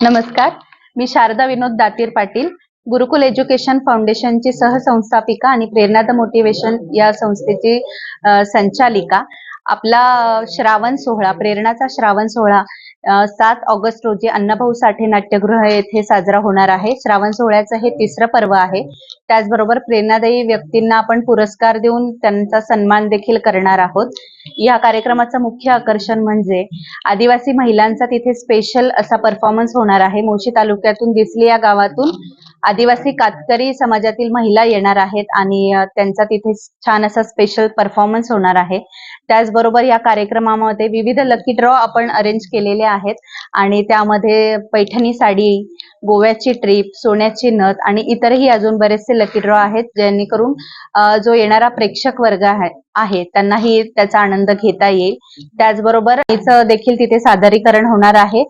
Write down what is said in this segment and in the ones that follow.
नमस्कार. मी शारदा विनोद दातीर पाटील गुरुकुल एज्युकेशन फाउंडेशनची सहसंस्थापिका आणि प्रेरणा द मोटिवेशन या संस्थेची संचालिका. आपला श्रावण सोहळा प्रेरणाचा श्रावण सोहळा सात ऑगस्ट रोजी अण्णाभाऊ साठे नाट्यगृह येथे साजरा होणार आहे. श्रावण सोहळ्याचं हे तिसरं पर्व आहे. त्याचबरोबर प्रेरणादायी व्यक्तींना आपण पुरस्कार देऊन त्यांचा सन्मान देखील करणार आहोत. या कार्यक्रमाचं मुख्य आकर्षण म्हणजे आदिवासी महिलांचा तिथे स्पेशल असा परफॉर्मन्स होणार आहे. मोशी तालुक्यातून दिसली या गावातून आदिवासी कातकरी समाजातील महिला येणार आहेत आणि त्यांचा तिथे छान असा स्पेशल परफॉर्मन्स होणार आहे. त्याचबरोबर या कार्यक्रमामध्ये विविध लकी ड्रॉ आपण अरेंज केलेले आहेत आणि त्यामध्ये पैठणी साडी गोव्याची ट्रिप सोन्याची नथ आणि इतरही अजून बरेचसे लकी ड्रॉ आहेत जेणेकरून जो येणारा प्रेक्षक वर्ग आहे त्यांनाही त्याचा आनंद घेता येईल. त्याचबरोबर हिचं देखील तिथे सादरीकरण होणार आहे.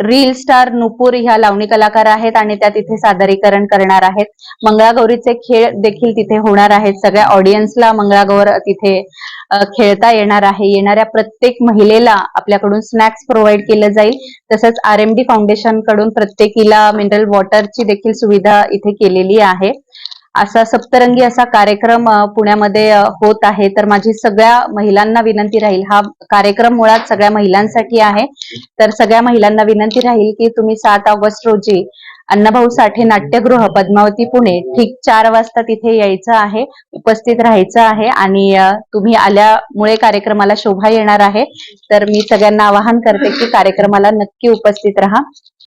रील स्टार नुपूर ह्या लावणी कलाकार आहेत आणि त्या तिथे सादरीकरण करणार आहेत. मंगळागौरीचे खेळ देखील तिथे होणार आहेत. सगळ्या ऑडियन्सला मंगळागौर तिथे खेळता येणार आहे. येणाऱ्या प्रत्येक महिलेला आपल्याकडून स्नॅक्स प्रोव्हाइड केलं जाईल. तसंच आर एम डी फाउंडेशनकडून प्रत्येकीला मिनरल वॉटरची देखील सुविधा इथे केलेली आहे. असा सप्तरंगी असा कार्यक्रम पुण्यामध्ये होत आहे. तर माझी सगळ्या महिलांना विनंती राहील. हा कार्यक्रम मुळात सगळ्या महिलांसाठी आहे. तर सगळ्या महिलांना विनंती राहील की तुम्ही सात ऑगस्ट रोजी अण्णाभाऊ साठे नाट्यगृह पद्मावती पुणे ठीक चार वाजता तिथे यायचं आहे उपस्थित राहायचं आहे आणि तुम्ही आल्यामुळे कार्यक्रमाला शोभा येणार आहे. तर मी सगळ्यांना आवाहन करते की कार्यक्रमाला नक्की उपस्थित राहा.